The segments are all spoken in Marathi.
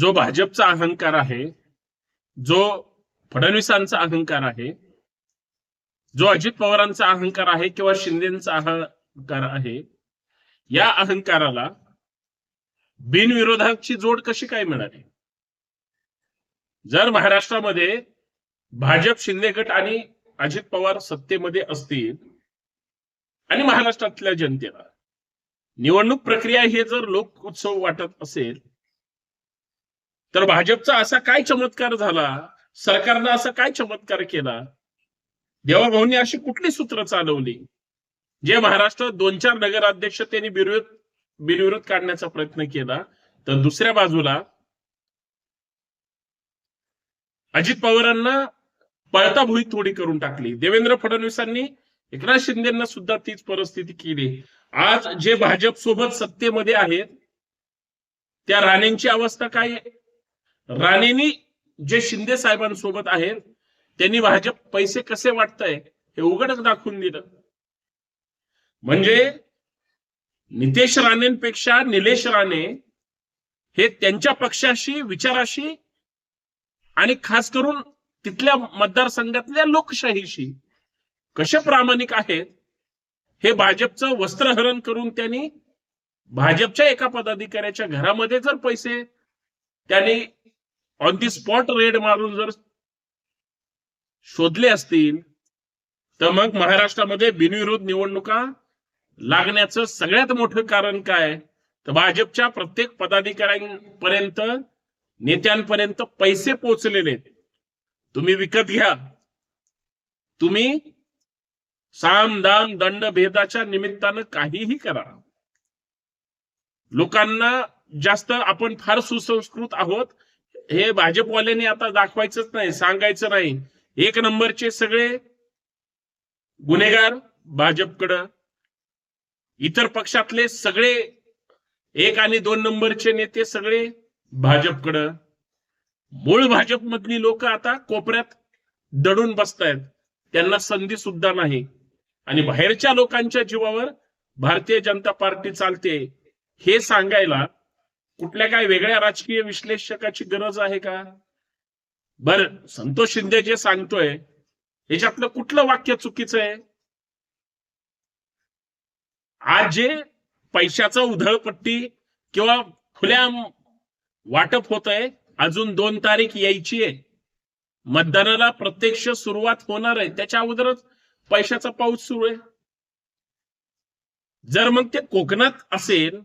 जो भाजपचा अहंकार आहे जो फडणवीसांचा अहंकार आहे जो अजित पवारांचा अहंकार आहे किंवा शिंदेचा अहंकार आहे या अहंकाराला बिनविरोधाची जोड कशी काय मिळाली? जर महाराष्ट्रामध्ये भाजप शिंदे गट आणि अजित पवार सत्तेमध्ये असतील आणि महाराष्ट्रातल्या जनतेला निवडणूक प्रक्रिया हे जर लोक उत्सव वाटत असेल तर भाजपचा असा काय चमत्कार झाला? सरकारनं असा काय चमत्कार केला? देवाभाऊंनी अशी कुठली सूत्र चालवली? जे महाराष्ट्रात दोन चार नगराध्यक्ष त्यांनी बिरविरोध बिनविरोध काढण्याचा प्रयत्न केला तर दुसऱ्या बाजूला अजित पवारांना पळता भुई थोडी करून टाकली. देवेंद्र फडणवीसांनी एकनाथ शिंदेना सुद्धा तीच परिस्थिती केली. आज जे भाजप सोबत सत्तेमध्ये आहेत त्या राणेंची अवस्था काय राणेंनी जे शिंदे साहेबांसोबत आहेत त्यांनी भाजप पैसे कसे वाटतंय हे उघडच दाखवून दिलं. म्हणजे नितेश राणेंपेक्षा निलेश राणे हे त्यांच्या पक्षाशी विचाराशी आणि खास करून तिथल्या मतदारसंघातल्या लोकशाहीशी कसे प्रामाणिक आहेत हे भाजपचं वस्त्रहरण करून त्यांनी भाजपच्या एका पदाधिकाऱ्याच्या घरामध्ये जर पैसे त्यांनी ऑन दी स्पॉट रेड मारून जर शोधले असतील तर मग महाराष्ट्रामध्ये बिनविरोध निवडणुका लागण्याचं सगळ्यात मोठं कारण काय? तर भाजपच्या प्रत्येक पदाधिकाऱ्यांपर्यंत नेत्यांपर्यंत पैसे पोचलेले तुम्ही विकत घ्या. तुम्ही साम दाम दंड भेदाच्या निमित्तानं काहीही करा. लोकांना जास्त आपण फार सुसंस्कृत आहोत हे भाजपवाल्यांनी आता दाखवायचंच नाही सांगायचं नाही. एक नंबरचे सगळे गुन्हेगार भाजपकडं इतर पक्षातले सगळे एक आणि दोन नंबरचे नेते सगळे भाजपकडं. मूळ भाजपमधली लोक आता कोपऱ्यात दडून बसतायत. त्यांना संधी सुद्धा नाही. आणि बाहेरच्या लोकांच्या जीवावर भारतीय जनता पार्टी चालते. हे सांगायला कुठल्या काय वेगळ्या राजकीय विश्लेषकाची गरज आहे का? बर संतोष शिंदे जे सांगतोय याच्यातलं कुठलं वाक्य चुकीचं आहे? आज जे पैशाचा उधळपट्टी किंवा खुल्या वाटप होत आहे अजून दोन तारीख यायची आहे. मतदानाला प्रत्यक्ष सुरुवात होणार आहे. त्याच्या अगोदरच पैशाचा पाऊस सुरू आहे. जर मग ते कोकणात असेल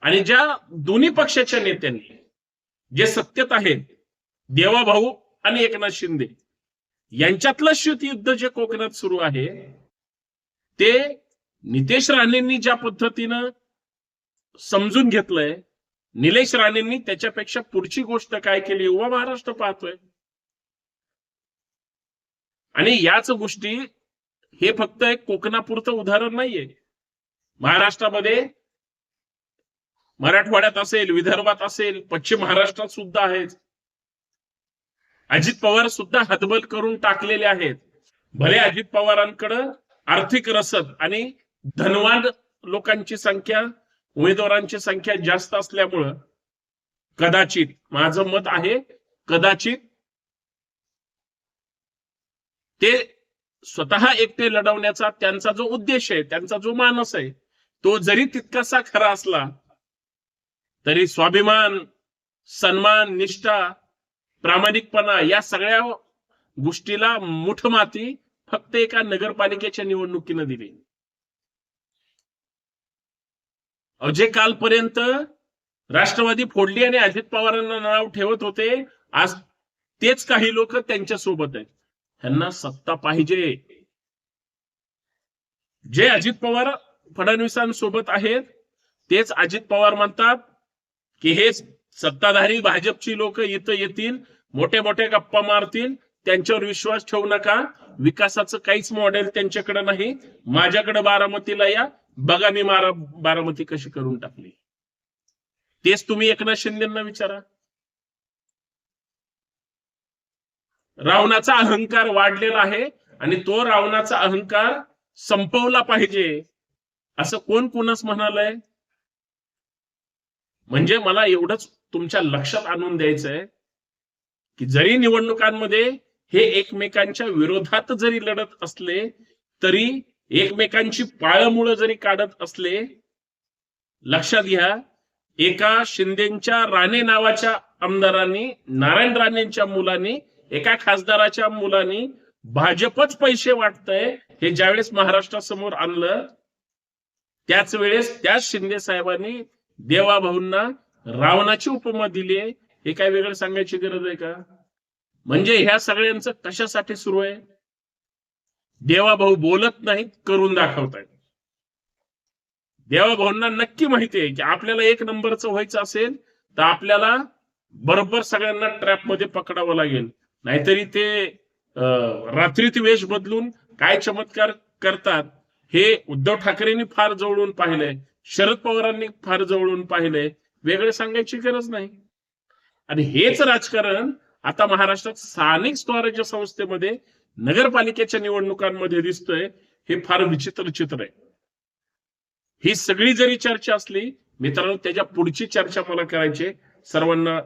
आणि ज्या दोन्ही पक्षाच्या नेत्यांनी जे सत्तेत आहेत देवाभाऊ आणि एकनाथ शिंदे यांच्यातलं शीत युद्ध जे कोकणात सुरू आहे ते नितेश राणेंनी ज्या पद्धतीनं समजून घेतलंय निलेश राणेंनी त्याच्यापेक्षा पुढची गोष्ट काय केली युवा महाराष्ट्र पाहतोय. आणि याच गोष्टी हे फक्त एक कोकणापुरतं उदाहरण नाहीये. महाराष्ट्रामध्ये मराठवाड्यात असेल विदर्भात असेल पश्चिम महाराष्ट्रात सुद्धा आहेत. अजित पवार सुद्धा हतबल करून टाकलेले आहेत. भले अजित पवारांकडं आर्थिक रसद आणि धनवान लोकांची संख्या उमेदवारांची संख्या जास्त असल्यामुळं कदाचित माझं मत आहे कदाचित ते स्वतः एकटे लढवण्याचा त्यांचा जो उद्देश आहे त्यांचा जो मानस आहे तो जरी तितकासा खरा असला तरी स्वाभिमान सन्मान निष्ठा प्रामाणिकपणा या सगळ्या गोष्टीला मुठ माती फक्त एका नगरपालिकेच्या निवडणुकीनं दिली. अजे जे कालपर्यंत राष्ट्रवादी फोडली आणि अजित पवारांना नाव ठेवत होते. आज तेच काही लोक त्यांच्यासोबत आहेत. ह्यांना सत्ता पाहिजे. जे अजित पवार फडणवीसांसोबत आहेत तेच अजित पवार म्हणतात. की हे सत्ताधारी भाजपची लोक इथं येतील मोठे मोठे गप्पा मारतील त्यांच्यावर विश्वास ठेवू नका. विकासाचं काहीच मॉडेल त्यांच्याकडे नाही. माझ्याकडे बारामतीला या. बघा मी मारा बारामती कशी करून टाकली. तेच तुम्ही एकनाथ शिंदेना विचारा. रावणाचा अहंकार वाढलेला आहे आणि तो रावणाचा अहंकार संपवला पाहिजे. असं कोण कुणास म्हणालंय? म्हणजे मला एवढंच तुमच्या लक्षात आणून द्यायचं आहे की जरी निवडणुकांमध्ये हे एकमेकांच्या विरोधात जरी लढत असले तरी एकमेकांची पाळमुळं जरी काढत असले लक्षात घ्या एका शिंदेच्या राणे नावाच्या आमदारांनी नारायण राणेंच्या मुलांनी एका खासदाराच्या मुलांनी भाजपच पैसे वाटतंय हे ज्यावेळेस महाराष्ट्रासमोर आणलं त्याच वेळेस त्याच शिंदे साहेबांनी देवाभाऊंना रावणाची उपमा दिली आहे. हे काय वेगळं सांगायची गरज आहे का? म्हणजे ह्या सगळ्यांचं कशासाठी सुरू आहे? देवाभाऊ बोलत नाहीत करून दाखवतायत देवाभाऊंना नक्की माहिती आहे की आपल्याला एक नंबरचं व्हायचं असेल तर आपल्याला बरोबर सगळ्यांना ट्रॅपमध्ये पकडावं लागेल. नाहीतरी ते रात्रीत वेश बदलून काय चमत्कार करतात हे उद्धव ठाकरेंनी फार जवळून पाहिलंय. शरद पवारांनी फार जवळून पाहिलंय. वेगळे सांगायची गरज नाही. आणि हेच राजकारण आता महाराष्ट्रात स्थानिक स्वराज्य संस्थेमध्ये नगरपालिकेच्या निवडणुकांमध्ये दिसतोय हे फार विचित्र चित्र आहे. ही सगळी जरी चर्चा असली मित्रांनो त्याच्या पुढची चर्चा मला करायची सर्वांना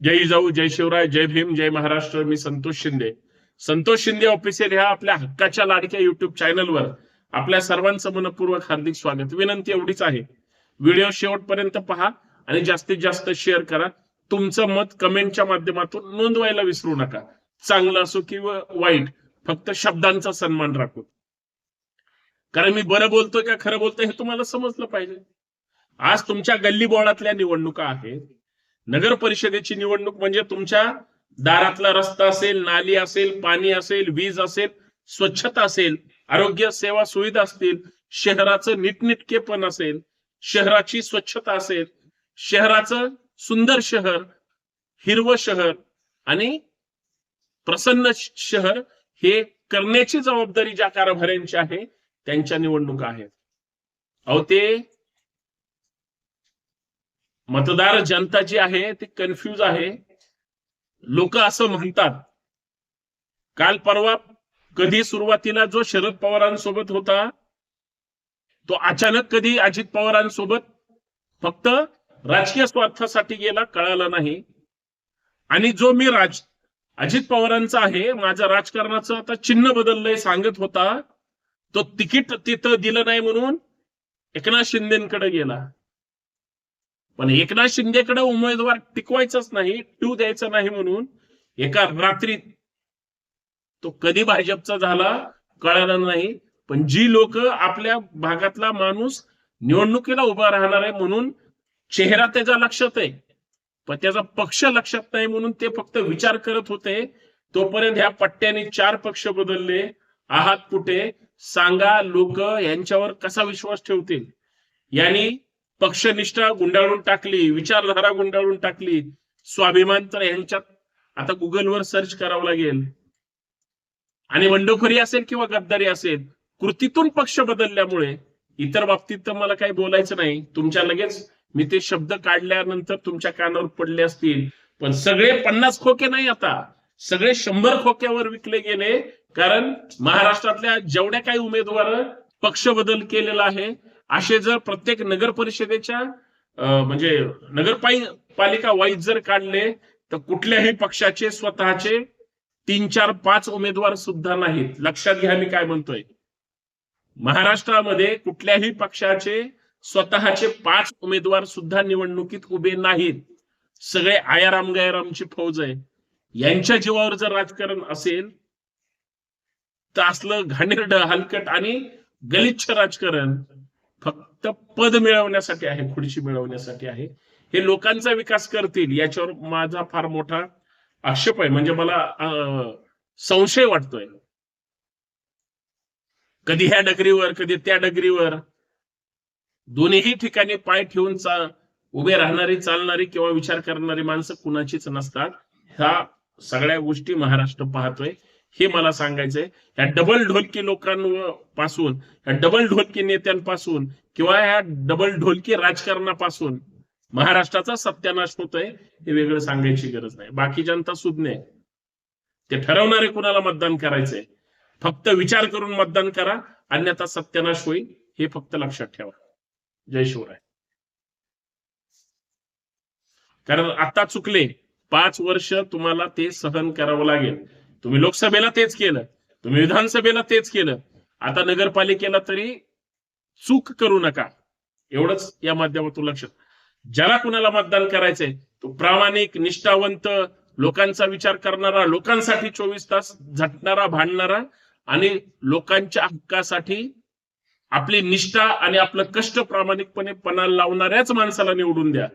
जय जाऊ जय शिवराय जय भीम जय महाराष्ट्र. मी संतोष शिंदे. संतोष शिंदे ऑफिशियल ह्या आपल्या हक्काच्या लाडक्या युट्यूब चॅनलवर आपल्या सर्वांचं मनपूर्वक हार्दिक स्वागत. विनंती एवढीच आहे. व्हिडिओ शेवटपर्यंत पहा आणि जास्तीत जास्त शेअर करा. तुमचं मत कमेंटच्या माध्यमातून नोंदवायला विसरू नका. चांगलं असो किंवा वाईट फक्त शब्दांचा सन्मान राखू कारण मी बरं बोलतोय का खरं बोलतोय हे तुम्हाला समजलं पाहिजे. आज तुमच्या गल्ली बोळातल्या निवडणुका आहेत. नगर परिषदेची निवडणूक म्हणजे तुमच्या दारातला रस्ता असेल नाली असेल पाणी असेल वीज असेल स्वच्छता असेल आरोग्य सेवा सुविधा असतील शहराचं नीटनिटकेपण असेल शहराची स्वच्छता असेल शहराचं सुंदर शहर हिरवं शहर आणि प्रसन्न शहर हे करण्याची जबाबदारी ज्या कारभाऱ्यांची आहे त्यांच्या निवडणुका आहेत. अहो ते मतदार जनता जी आहे ती कन्फ्यूज आहे. लोक असं म्हणतात काल परवा कधी सुरुवातीला जो शरद पवारांसोबत होता तो अचानक कधी अजित पवारांसोबत फक्त राजकीय स्वार्थासाठी गेला कळाला नाही. आणि जो मी राज अजित पवारांचा आहे माझ्या राजकारणाचं आता चिन्ह बदललंय सांगत होता तो तिकीट तिथं दिलं नाही म्हणून एकनाथ शिंदेकडे गेला. पण एकनाथ शिंदेकडे उमेदवार टिकवायचाच नाही टू द्यायचा नाही म्हणून एका रात्रीत तो कधी भाजपचा झाला कळालं नाही. पण जी लोक आपल्या भागातला माणूस निवडणुकीला उभा राहणार आहे म्हणून चेहरा त्याचा लक्षात आहे. पण त्याचा पक्ष लक्षात नाही म्हणून ते फक्त विचार करत होते. तोपर्यंत ह्या पट्ट्याने चार पक्ष बदलले. आहात कुठे? सांगा लोक यांच्यावर कसा विश्वास ठेवतील? यांनी पक्षनिष्ठा गुंडाळून टाकली विचारधारा गुंडाळून टाकली. स्वाभिमान तर यांच्यात. आता गुगलवर सर्च करावं लागेल. आणि बंडखोरी असेल किंवा गद्दारी असेल कृतीतून पक्ष बदलल्यामुळे इतर बाबतीत तर मला काही बोलायचं नाही. तुमच्या लगेच मी ते शब्द काढल्यानंतर तुमच्या कानावर पडले असतील. पण सगळे पन्नास खोके नाही आता. सगळे शंभर खोक्यावर विकले गेले. कारण महाराष्ट्रातल्या जेवढ्या काही उमेदवार पक्ष बदल केलेला आहे असे जर प्रत्येक नगर परिषदेच्या म्हणजे म्हणजे नगरपालिका वाईज जर काढले तर कुठल्याही पक्षाचे स्वतःचे तीन चार पाच उमेदवार सुद्धा नाहीत. लक्षात घ्या मी काय म्हणतोय. महाराष्ट्रामध्ये कुठल्याही पक्षाचे स्वतःचे पाच उमेदवार सुद्धा निवडणुकीत उभे नाहीत. सगळे आयाराम गयारामची फौज आहे. यांच्या जीवावर जर राजकारण असेल तर असलं घाणेरड हलकट आणि गलिच्छ राजकारण फक्त पद मिळवण्यासाठी आहे खुर्ची मिळवण्यासाठी आहे. हे लोकांचा विकास करतील याच्यावर माझा फार मोठा आक्षेप आहे. म्हणजे मला संशय वाटतोय. कधी ह्या डगरीवर कधी त्या डगरीवर दोन्ही ठिकाणी पाय ठेवून चा उभे राहणारी चालणारी किंवा विचार करणारी माणसं कुणाचीच नसतात. ह्या सगळ्या गोष्टी महाराष्ट्र पाहतोय. हे मला सांगायचंय. ह्या डबल ढोलकी लोकांपासून ह्या डबल ढोलकी नेत्यांपासून किंवा ह्या डबल ढोलकी राजकारणापासून महाराष्ट्राचा सत्यानाश होतोय हे वेगळं सांगायची गरज नाही. बाकी जनता सुज्ञ आहे. ते ठरवणारे कुणाला मतदान करायचंय? फक्त विचार करून मतदान करा अन्यथा सत्यानाश होईल हे फक्त लक्षात ठेवा. जय शिवराय. कारण आता चुकले. पाच वर्ष तुम्हाला ते सहन करावं लागेल. तुम्ही लोकसभेला तेच केलं. तुम्ही विधानसभेला तेच केलं. आता नगरपालिकेला तरी चूक करू नका. एवढंच या माध्यमातून लक्षात. ज्याला कुणाला मतदान करायचंय तो प्रामाणिक निष्ठावंत लोकांचा विचार करणारा लोकांसाठी चोवीस तास झटणारा भांडणारा आणि लोकांच्या हक्कासाठी आपली निष्ठा आणि आपलं कष्ट प्रामाणिकपणे पणाला लावणाऱ्याच माणसाला निवडून द्या.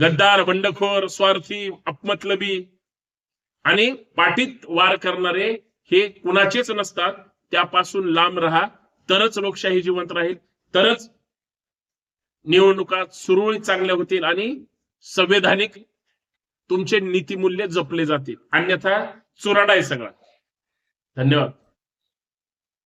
गद्दार बंडखोर स्वार्थी अपमतलबी आणि पाठीत वार करणारे हे कुणाचेच नसतात. त्यापासून लांब राहा. तरच लोकशाही जिवंत राहील. तरच निवडणुका सुरळीत चांगल्या होतील आणि संवैधानिक तुमचे नीतिमूल्य जपले जातील. अन्यथा चुराडा आहे सगळा. धन्यवाद.